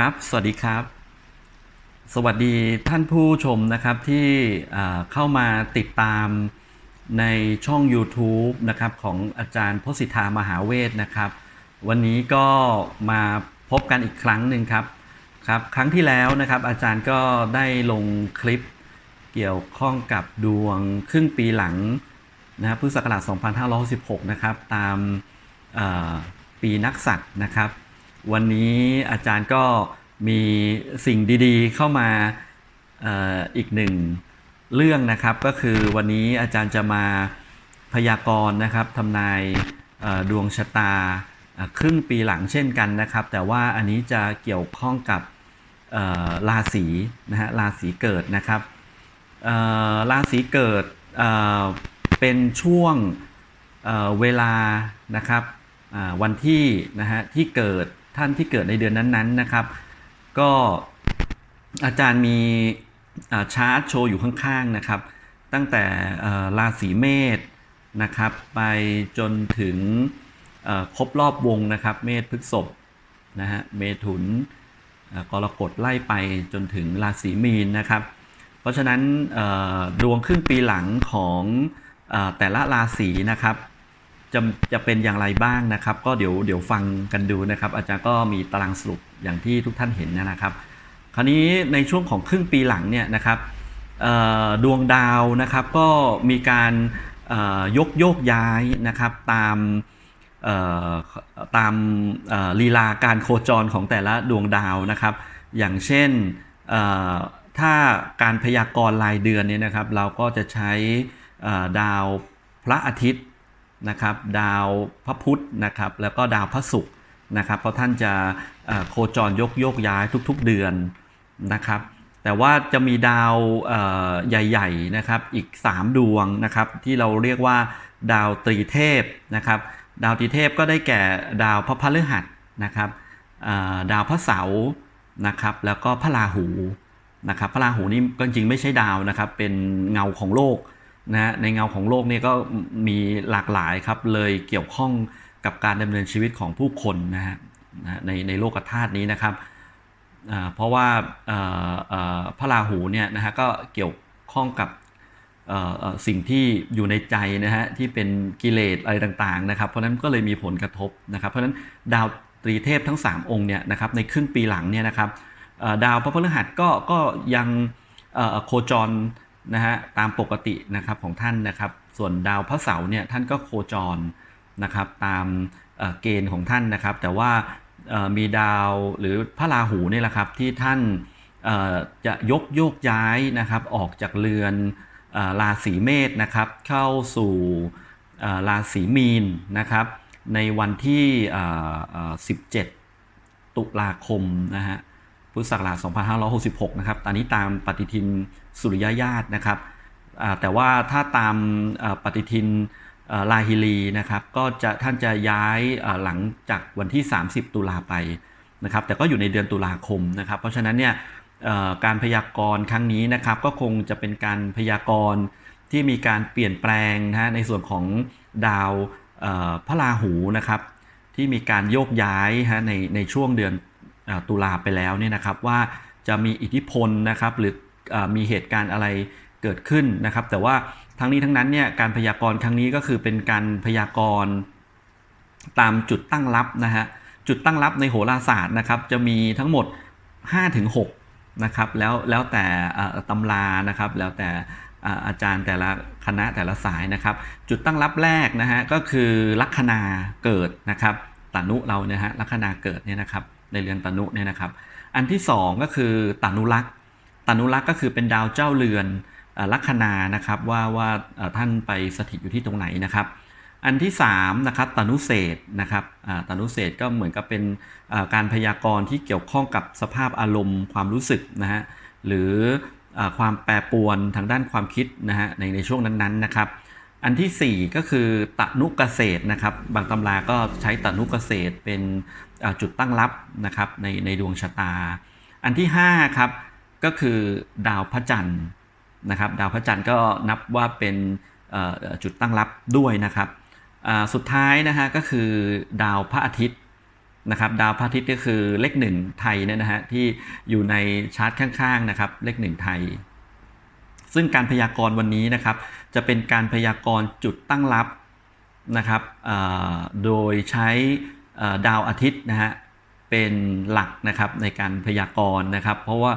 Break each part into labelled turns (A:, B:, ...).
A: ครับ สวัสดีครับ สวัสดีท่านผู้ชมนะครับที่เข้ามาติดตามในช่อง YouTube นะครับของอาจารย์พสิทธามหาเวทนะครับ วันนี้ก็มาพบกันอีกครั้งหนึ่งครับครับ ครั้งที่แล้วนะครับ อาจารย์ก็ได้ลงคลิปเกี่ยวข้องกับดวงครึ่งปีหลังนะครับพุทธศักราช2516นะครับ ตามปีนักษัตริย์นะครับ วันนี้อาจารย์ก็มีสิ่งดีๆ เข้ามาออีกหนึ่งเรื่องนะครับก็คือวันนี้อาจารย์จะมาพยากรณ์นะครับทำนายดวงชะตาครึ่งปีหลังเช่นกันนะครับ แต่ว่าอันนี้จะเกี่ยวข้องกับราศีนะฮะราศีเกิดนะครับราศีเกิดเเป็นช่วงเเวลานะครับวันที่นะฮะที่เกิด ท่านที่เกิดในเดือนนั้นๆนะครับ ก็อาจารย์มีชาร์ตโชว์อยู่ข้างๆนะครับ ตั้งแต่ราศีเมษนะครับ ไปจนถึงครบรอบวงนะครับ เมษพฤษภนะฮะเมถุนกรกฎไล่ไปจนถึงราศีมีนนะครับ เพราะฉะนั้นดวงครึ่งปีหลังของอแต่ละราศีนะครับ จะจะเป็นอย่างไรบ้างนะครับ ก็เดี๋ยวเดี๋ยวฟังกันดูนะครับ อาจารย์ก็มีตารางสรุปอย่างที่ทุกท่านเห็นนะครับ คราวนี้ในช่วงของครึ่งปีหลังเนี่ยนะครับดวงดาวนะครับก็มีการยกโยกย้ายนะครับตามตามลีลาการโคจรของแต่ละดวงดาวนะครับ อย่างเช่นถ้าการพยากรณ์รายเดือนเนี่ยนะครับ เราก็จะใช้ดาวพระอาทิตย์ นะครับดาวพระพุธนะครับแล้วก็ดาวพระศุกร์นะครับเพราะท่านจะโคจรยกโยกย้ายทุกๆเดือนนะครับแต่ว่าจะมีดาวใหญ่ๆนะครับอีก 3 ดวงนะครับที่เราเรียกว่าดาวตรีเทพนะครับดาวตรีเทพก็ได้แก่ดาวพระพฤหัสนะครับดาวพระเสาร์นะครับแล้วก็พระราหูนะครับพระราหูนี่ก็จริงไม่ใช่ดาวนะครับเป็นเงาของโลก นะฮะในเงาของโลกเนี่ยก็มีหลากหลายครับเลยเกี่ยวข้องกับการดำเนินชีวิตของผู้คนนะฮะในในโลกธาตุนี้นะครับเพราะว่าพระราหูเนี่ยนะฮะก็เกี่ยวข้องกับสิ่งที่อยู่ในใจนะฮะที่เป็นกิเลสอะไรต่างๆนะครับ เพราะนั้นก็เลยมีผลกระทบนะครับ เพราะนั้นดาวตรีเทพทั้ง 3 องค์เนี่ยนะครับในครึ่งปีหลังเนี่ยนะครับดาวพระพฤหัสก็ก็ยังโคจร นะฮะตามปกตินะครับของท่านนะครับ ส่วนดาวพระเสาร์เนี่ยท่านก็โคจรนะครับตามเกณฑ์ของท่านนะครับ แต่ว่ามีดาวหรือพระราหูนี่แหละครับที่ท่านจะยกโยกย้ายนะครับออกจากเรือนราศีเมษนะครับ เข้าสู่ราศีมีนนะครับ ในวันที่ 17 ตุลาคมนะฮะ พุทธศักราช 2566 นะครับตอนนี้ตามปฏิทินสุริยญาตนะครับ แต่ว่าถ้าตามปฏิทินลาฮิลีนะครับ ก็จะท่านจะย้ายหลังจากวันที่ 30 ตุลาไปนะครับ แต่ก็อยู่ในเดือนตุลาคมนะครับ เพราะฉะนั้นเนี่ยการพยากรณ์ครั้งนี้นะครับ ก็คงจะเป็นการพยากรณ์ที่มีการเปลี่ยนแปลงนะฮะในส่วนของดาวพระราหูนะครับ ที่มีการโยกย้ายฮะในในช่วงเดือน ตุลาไปแล้วเนี่ยนะครับว่าจะมีอิทธิพลนะครับหรืออมีเหตุการณ์อะไรเกิดขึ้นนะครับ แต่ว่าทั้งนี้ทั้งนั้นเนี่ยการพยากรณ์ครั้งนี้ก็คือเป็นการพยากรณ์ตามจุดตั้งรับนะฮะจุดตั้งรับในโหราศาสตร์นะครับจะมีทั้งหมด 5-6นะครับแล้วแล้วแต่ตำรานะครับแล้วแต่อาอาจารย์แต่ละคณะแต่ละสายนะครับ จุดตั้งรับแรกนะฮะก็คือลัคนาเกิดนะครับตานุเราเนี่ยฮะลัคนาเกิดเนี่ยนะครับ ในเรือนตานุเนี่ยนะครับ อันที่สองก็คือตานุลักษ์ตานุลักษ์ก็คือเป็นดาวเจ้าเรือนลัคนานะครับว่าว่าท่านไปสถิตอยู่ที่ตรงไหนนะครับอันที่3นะครับตานุเศษนะครับตานุเศษก็เหมือนกับเป็นการพยากรณ์ที่เกี่ยวข้องกับสภาพอารมณ์ความรู้สึกนะฮะหรืออความแปรปรวนทางด้านความคิดนะฮะในในช่วงนั้นๆนะครับ อันทีสี่4 ก็คือตนุเกษตรนะครับ บางตำราก็ใช้ตนุเกษตรเป็น จุดตั้งรับนะครับในในดวงชะตา อันที่5ครับก็คือดาวพระจันทร์นะครับ ดาวพระจันทร์ก็นับว่าเป็นจุดตั้งรับด้วยนะครับสุดท้ายนะฮะก็คือดาวพระอาทิตย์นะครับดาวพระอาทิตย์ก็คือเลขหนึ่งไทยเนี่ยนะฮะที่อยู่ในชาร์ตข้างๆนะครับเลขหนึ่งไทย ซึ่งการพยากรณ์วันนี้นะครับ จะเป็นการพยากรณ์จุดตั้งรับนะครับโดยใช้ ดาวอาทิตย์นะฮะเป็นหลักนะครับในการพยากรณ์นะครับ เพราะว่า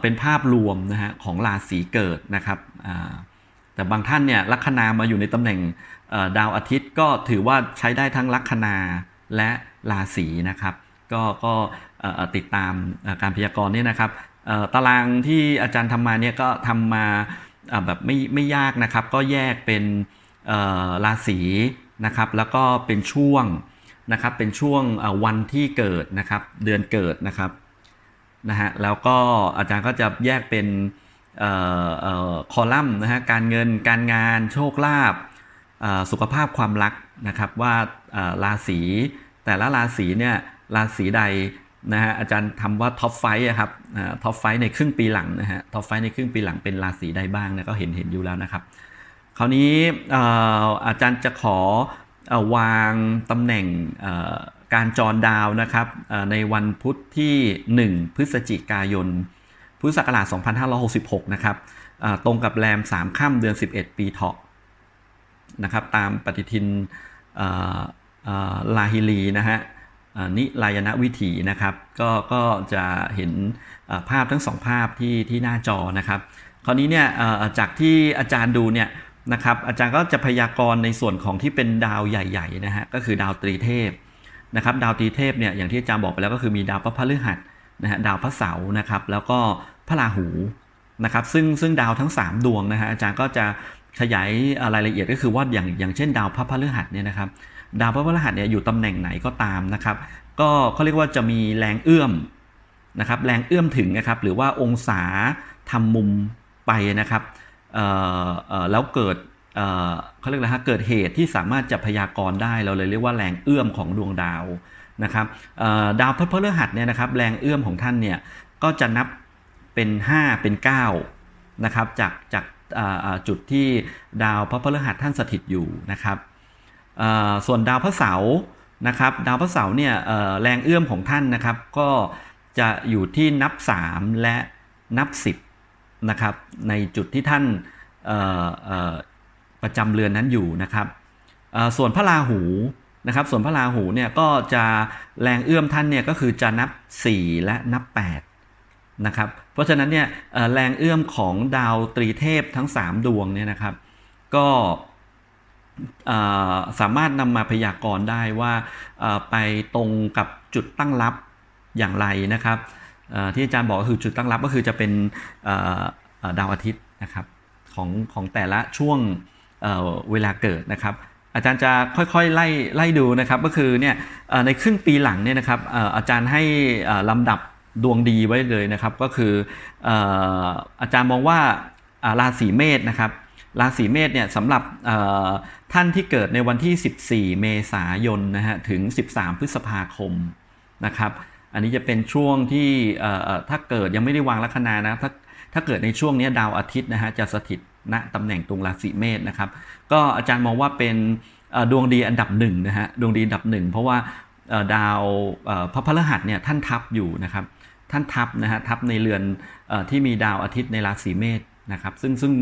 A: เป็นภาพรวมนะฮะของราศีเกิดนะครับแต่บางท่านเนี่ยลัคนามาอยู่ในตำแหน่งดาวอาทิตย์ก็ถือว่าใช้ได้ทั้งลัคนาและราศีนะครับ ก็ก็ติดตามการพยากรณ์เนี่ยนะครับตารางที่อาจารย์ทำมาเนี่ยก็ทำมาแบบไม่ไม่ยากนะครับ ก็แยกเป็นราศีนะครับ แล้วก็เป็นช่วง นะครับเป็นช่วงวันที่เกิดนะครับเดือนเกิดนะครับนะฮะแล้วก็อาจารย์ก็จะแยกเป็นเอ่อเอ่อคอลัมน์นะฮะการเงินการงานโชคลาภสุขภาพความรักนะครับว่าราศีแต่ละราศีเนี่ยราศีใดนะฮะอาจารย์ทำว่าท็อปไฟครับท็อปไฟในครึ่งปีหลังนะฮะท็อปไฟในครึ่งปีหลังเป็นราศีใดบ้างนะก็เห็นเห็นอยู่แล้วนะครับ คราวนี้อาจารย์จะขอ วางตำแหน่งการจรดาวนะครับในวันพุธที่ 1 พฤศจิกายน พุทธศักราช 2566 นะครับตรงกับแรม 3 ค่ำเดือน 11 ปีเถาะนะครับตามปฏิทินลาฮิลีนะฮะนิรายณวิถีนะครับก็ก็จะเห็นภาพทั้งสองภาพที่ที่หน้าจอนะครับ คราวนี้เนี่ยจากที่อาจารย์ดูเนี่ย นะครับอาจารย์ก็จะพยากรณ์ในส่วนของที่เป็นดาวใหญ่ๆนะฮะก็คือดาวตรีเทพนะครับดาวตรีเทพเนี่ยอย่างที่อาจารย์บอกไปแล้วก็คือมีดาวพระพฤหัสนะฮะดาวพระเสาร์นะครับแล้วก็พระราหูนะครับซึ่งซึ่งดาวทั้ง 3 ดวงนะฮะอาจารย์ก็จะขยายรายละเอียดก็คือว่าอย่างอย่างเช่น ดาวพระพฤหัสเนี่ยนะครับดาวพระพฤหัสเนี่ยอยู่ตำแหน่งไหนก็ตามนะครับ ก็เขาเรียกว่าจะมีแรงเอื้อมนะครับแรงเอื้อมถึงนะครับหรือว่าองศาทำมุมไปนะครับ แล้วเกิดเขาเรียกอะไรฮะเกิดเหตุที่สามารถจะพยากรณ์ได้เราเลยเรียกว่าแรงเอื้อมของดวงดาวนะครับดาวพฤหัสเนี่ยนะครับแรงเอื้อมของท่านเนี่ยก็จะนับเป็น 5 เป็น9นะครับจากจากจุดที่ดาวพระพฤหัสท่านสถิตอยู่นะครับส่วนดาวพระเสาร์นะครับดาวพระเสาร์เนี่ยแรงเอื้อมของท่านนะครับก็จะอยู่ที่นับ 3 และนับ 10 นะครับในจุดที่ท่านประจำเรือนนั้นอยู่นะครับส่วนพระราหูนะครับส่วนพระราหูเนี่ยก็จะแรงเอื้อมท่านเนี่ยก็คือจะนับ 4 และนับ8นะครับเพราะฉะนั้นเนี่ยแรงเอื้อมของดาวตรีเทพทั้ง 3 ดวงเนี่ยนะครับก็สามารถนำมาพยากรณ์ได้ว่าไปตรงกับจุดตั้งรับอย่างไรนะครับ ที่อาจารย์บอกก็คือจุดตั้งรับก็คือจะเป็นดาวอาทิตย์นะครับของของแต่ละช่วงเเวลาเกิดนะครับ อาจารย์จะค่อยๆไล่ไล่ดูนะครับก็คือเนี่ยในครึ่งปีหลังเนี่ยนะครับอาจารย์ให้ลำดับดวงดีไว้เลยนะครับ ก็คืออาจารย์มองว่าราศีเมษนะครับราศีเมษเนี่ยสำหรับท่านที่เกิดในวันที่ 14 เมษายนนะฮะถึง 13 พฤษภาคมนะครับ อันนี้จะเป็นช่วงที่ถ้าเกิดยังไม่ได้วางลัคนานะถ้าถ้าเกิดในช่วงนี้ดาวอาทิตย์นะฮะจะสถิตณตำแหน่งตรงราศีเมษนะครับ ก็อาจารย์มองว่าเป็นดวงดีอันดับหนึ่งนะฮะดวงดีอันดับหนึ่งเพราะว่าดาวพระพฤหัสเนี่ยท่านทับอยู่นะครับ ท่านทับนะฮะทับในเรือนอที่มีดาวอาทิตย์ในราศีเมษนะครับ ซึ่งซึ่ง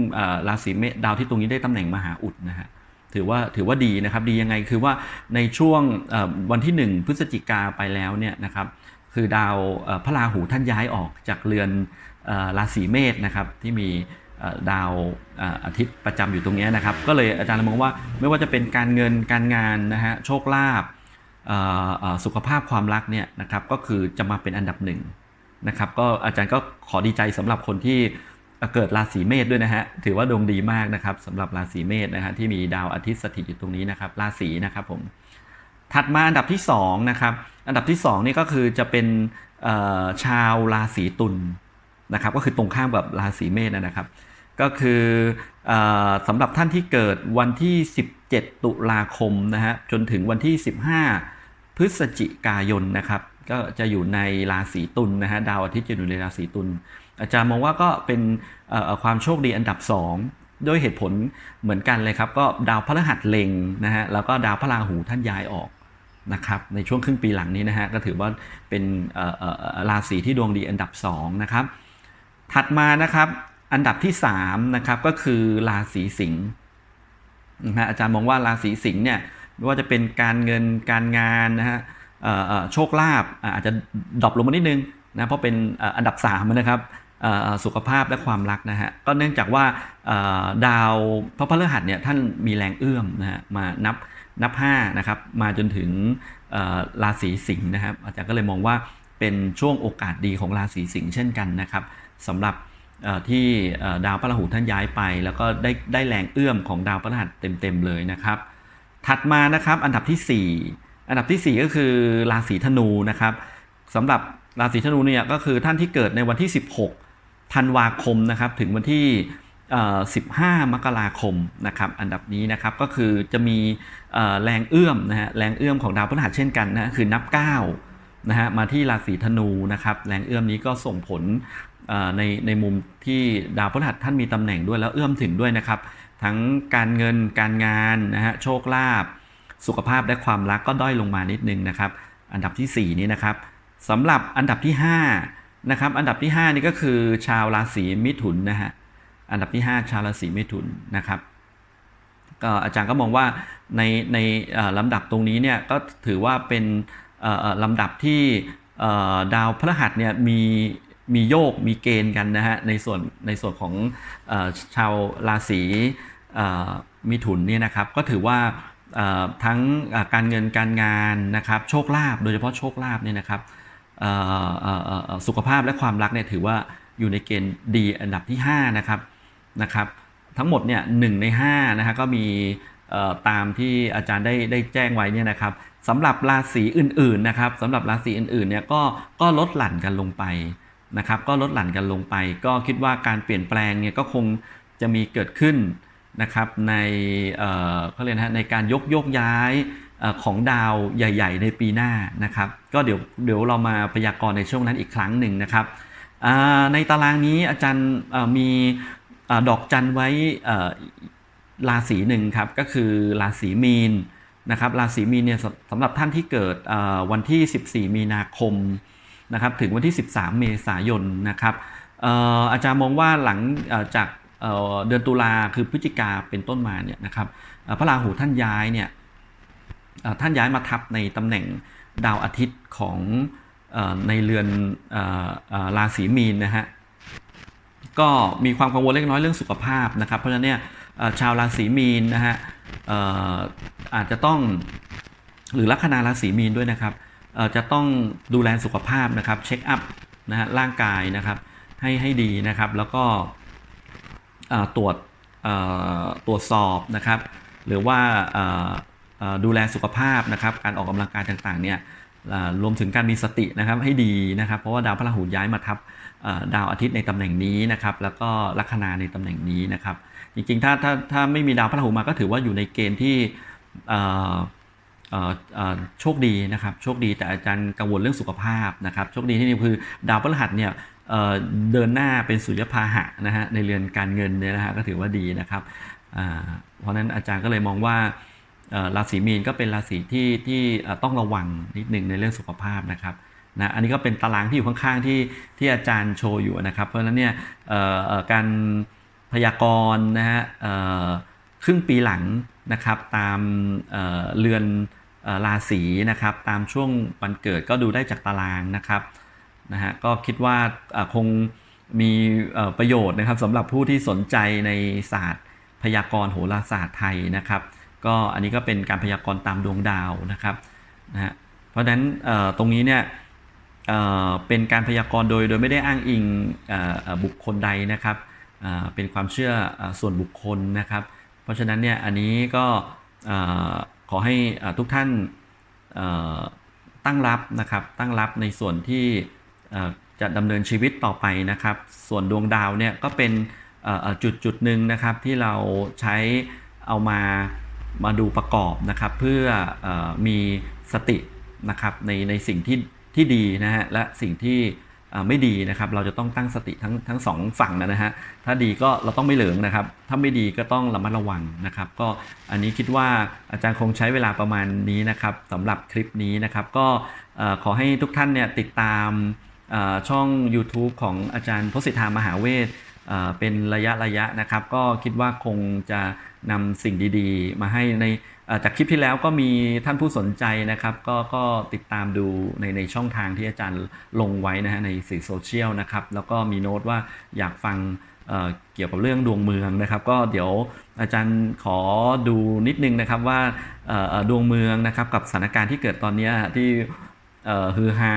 A: ราศีเมษดาวที่ตรงนี้ได้ตำแหน่งมหาอุดนะฮะถือว่าถือว่าดีนะครับดียังไงคือว่าในช่วงวันที่ 1 พฤศจิกาไปแล้วเนี่ยนะครับ คือดาวพระราหูท่านย้ายออกจากเรือนราศีเมษนะครับที่มีดาวอาทิตย์ประจำอยู่ตรงนี้นะครับ ก็เลยอาจารย์มองว่าไม่ว่าจะเป็นการเงินการงานนะฮะโชคลาภสุขภาพความรักเนี่ยนะครับก็คือจะมาเป็นอันดับหนึ่งนะครับก็อาจารย์ก็ขอดีใจสำหรับคนที่เกิดราศีเมษด้วยนะฮะถือว่าดวงดีมากนะครับสำหรับราศีเมษนะฮะที่มีดาวอาทิตย์สถิตอยู่ตรงนี้นะครับราศีนะครับผม ถัดมาอันดับที่2นะครับ อันดับที่2นี่ก็คือจะเป็นชาวราศีตุลนะครับ ก็คือตรงข้ามกับราศีเมษนะครับ ก็คืออสำหรับท่านที่เกิดวันที่ 17 ตุลาคมนะฮะจนถึงวันที่ 15 พฤศจิกายนนะครับ ก็จะอยู่ในราศีตุลนะฮะดาวอาทิตย์จะอยู่ในราศีตุลอาจารย์มองว่าก็เป็นความโชคดีอันดับ 2 ด้วยเหตุผลเหมือนกันเลยครับ ก็ดาวพฤหัสเล็งนะฮะแล้วก็ดาวพระราหูท่านย้ายออกนะครับในช่วงครึ่งปีหลังนี้นะฮะก็ถือว่าเป็นราศีที่ดวงดีอันดับสองนะครับถัดมานะครับอันดับที่3นะครับก็คือราศีสิงห์นะฮะอาจารย์มองว่าราศีสิงห์เนี่ยไม่ว่าจะเป็นการเงินการงานนะฮะโชคลาภอาจจะดรอปลงมานิดนึงนะเพราะเป็นอันดับ3นะครับ สุขภาพและความรักนะฮะก็เนื่องจากว่าดาวพระพฤหัสเนี่ยท่านมีแรงเอื้อมนะฮะมานับนับ5นะครับมาจนถึงราศีสิงห์นะครับ อาจารย์ก็เลยมองว่าเป็นช่วงโอกาสดีของราศีสิงห์เช่นกันนะครับสำหรับที่ดาวพระราหูท่านย้ายไป แล้วก็ได้ได้แรงเอื้อมของดาวพระรหัสเต็มๆเลยนะครับ ถัดมานะครับอันดับทีสี่4 อันดับทีสี่ 4 ก็คือราศีธนูนะครับสำหรับราศีธนูเนี่ยก็คือท่านที่เกิดในวันที่ 16 ธันวาคมนะครับถึงวันที่ 15 มกราคมนะครับอันดับนี้นะครับก็คือจะมีแรงเอื้อมนะฮะแรงเอื้อมของดาวพฤหัสเช่นกันนะคือนับ9นะฮะมาที่ราศีธนูนะครับแรงเอื้อมนี้ก็ส่งผลในในมุมที่ดาวพฤหัสท่านมีตำแหน่งด้วยแล้วเอื้อมถึงด้วยนะครับ ทั้งการเงินการงานนะฮะโชคลาภสุขภาพและความรักก็ด้อยลงมานิดนึงนะครับ อันดับทีสี่4 นี้นะครับสำหรับอันดับที่ 5 นะครับ อันดับที่ 5 นี่ก็คือชาวราศีมิถุนนะฮะ อันดับที่ 5 ชาวราศีมิถุนนะครับ ก็อาจารย์ก็มองว่าในในลำดับตรงนี้เนี่ยก็ถือว่าเป็นลำดับที่ดาวพฤหัสเนี่ยมีมีโยกมีเกณฑ์กันนะฮะในส่วนในส่วนของอชาวราศีมิถุนเนี่ยนะครับก็ถือว่าทั้งการเงินการงานนะครับโชคลาภโดยเฉพาะโชคลาภเนี่ยนะครับ สุขภาพและความรักเนี่ยถือว่าอยู่ในเกณฑ์ดีอันดับที่ 5 นะครับนะครับทั้งหมดเนี่ยหนึ่งใน5นะฮะก็มีตามที่อาจารย์ได้ได้แจ้งไว้เนี่ยนะครับสำหรับราศีอื่นๆนะครับสำหรับราศีอื่นๆเนี่ยก็ก็ลดหลั่นกันลงไปนะครับ ก็ลดหลั่นกันลงไป ก็คิดว่าการเปลี่ยนแปลงเนี่ยก็คงจะมีเกิดขึ้นนะครับในเขาเรียกนะในการยกโยกย้าย ของดาวใหญ่ ๆ ในปีหน้านะครับ ก็เดี๋ยวเดี๋ยวเรามาพยากรณ์ในช่วงนั้นอีกครั้งหนึ่งนะครับในตารางนี้อาจารย์มีดอกจันไว้ราศีหนึ่งครับก็คือราศีมีนนะครับราศีมีนเนี่ยสำหรับท่านที่เกิดวันที่ 14 มีนาคมนะครับถึงวันที่ 13 เมษายนนะครับอาจารย์มองว่าหลังจากเดือนตุลาคือพฤศจิกาเป็นต้นมาเนี่ยนะครับพระราหูท่านย้ายเนี่ย ท่านย้ายมาทับในตำแหน่งดาวอาทิตย์ของอในเรือนออราศีมีนนะฮะก็มีความกังวลเล็กน้อยเรื่องสุขภาพนะครับ เพราะฉะนั้นเนี่ยชาวราศีมีนนะฮะอออาจจะต้องหรือลัคนาราศีมีนด้วยนะครับจะต้องดูแลสุขภาพนะครับเช็คอัพนะฮะร่างกายนะครับให้ให้ดีนะครับ แล้วก็ตรวจตรวจสอบนะครับ หรือว่า ดูแลสุขภาพนะครับ การออกกำลังกายต่างๆเนี่ยรวมถึงการมีสตินะครับให้ดีนะครับ เพราะว่าดาวพระราหูย้ายมาทับดาวอาทิตย์ในตำแหน่งนี้นะครับ แล้วก็ลัคนาในตำแหน่งนี้นะครับ จริงๆถ้าถ้าถ้าไม่มีดาวพระราหูมาก็ถือว่าอยู่ในเกณฑ์ที่โชคดีนะครับ โชคดีแต่อาจารย์กังวลเรื่องสุขภาพนะครับ โชคดีที่นี่คือดาวพฤหัสเนี่ยเดินหน้าเป็นสุริยพาหะนะฮะในเรือนการเงินเนี่ยนะฮะก็ถือว่าดีนะครับเพราะนั้นอาจารย์ก็เลยมองว่า ราศีมีนก็เป็นราศีที่ที่ต้องระวังนิดหนึ่งในเรื่องสุขภาพนะครับนะอันนี้ก็เป็นตารางที่อยู่ข้างๆที่ที่อาจารย์โชว์อยู่นะครับ เพราะฉะนั้นเนี่ยการพยากรณ์นะฮะครึ่งปีหลังนะครับตามเเรือนอราศีนะครับ ตามช่วงวันเกิดก็ดูได้จากตารางนะครับนะฮะก็คิดว่าคงมีประโยชน์นะครับสำหรับผู้ที่สนใจในศาสตร์พยากรณ์โหราศาสตร์ไทยนะครับ ก็อันนี้ก็เป็นการพยากรณ์ตามดวงดาวนะครับนะฮะเพราะฉะนั้นตรงนี้เนี่ยเป็นการพยากรณ์โดยโดยไม่ได้อ้างอิงอบุคคลใดนะครับเป็นความเชื่ออส่วนบุคคลนะครับ เพราะฉะนั้นเนี่ยอันนี้ก็ขอให้เอ่อทุกท่านตั้งรับนะครับตั้งรับในส่วนที่จะดำเนินชีวิตต่อไปนะครับ ส่วนดวงดาวเนี่ยก็เป็นจุดจุดหนึ่งนะครับที่เราใช้เอามา มาดูประกอบนะครับ เพื่ออมีสตินะครับในในสิ่งที่ที่ดีนะฮะและสิ่งที่ไม่ดีนะครับ เราจะต้องตั้งสติทั้งทั้งสองฝั่งนะฮะถ้าดีก็เราต้องไม่เหลิงนะครับ ถ้าไม่ดีก็ต้องระมัดระวังนะครับ ก็อันนี้คิดว่าอาจารย์คงใช้เวลาประมาณนี้นะครับสำหรับคลิปนี้นะครับ ก็ขอให้ทุกท่านเนี่ยติดตามช่อง YouTube ของอาจารย์พสิทธามหาเวท เป็นระยะระยะนะครับ ก็คิดว่าคงจะนำสิ่งดีๆ มาให้ในจากคลิปที่แล้วก็มีท่านผู้สนใจนะครับ ก็ก็ติดตามดูในในช่องทางที่อาจารย์ลงไว้นะฮะในสื่อโซเชียลนะครับ แล้วก็มีโน้ตว่าอยากฟังเเกี่ยวกับเรื่องดวงเมืองนะครับ ก็เดี๋ยวอาจารย์ขอดูนิดนึงนะครับว่าดวงเมืองนะครับกับสถานการณ์ที่เกิดตอนนี้ที่ฮือฮา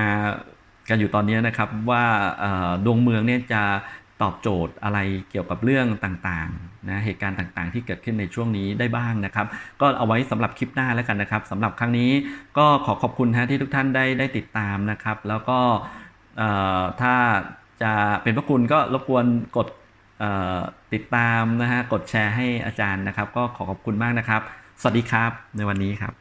A: กันอยู่ตอนนี้นะครับว่าดวงเมืองเนี่ยจะ ตอบโจทย์อะไรเกี่ยวกับเรื่องต่างๆนะเหตุการณ์ต่างๆ ที่เกิดขึ้นในช่วงนี้ได้บ้างนะครับ ก็เอาไว้สำหรับคลิปหน้าแล้วกันนะครับสำหรับครั้งนี้ก็ขอขอบคุณฮะที่ทุกท่านได้ได้ติดตามนะครับ แล้วก็ถ้าจะเป็นพระคุณก็รบกวนกดติดตามนะฮะกดแชร์ให้อาจารย์นะครับ ก็ขอขอบคุณมากนะครับ สวัสดีครับในวันนี้ครับ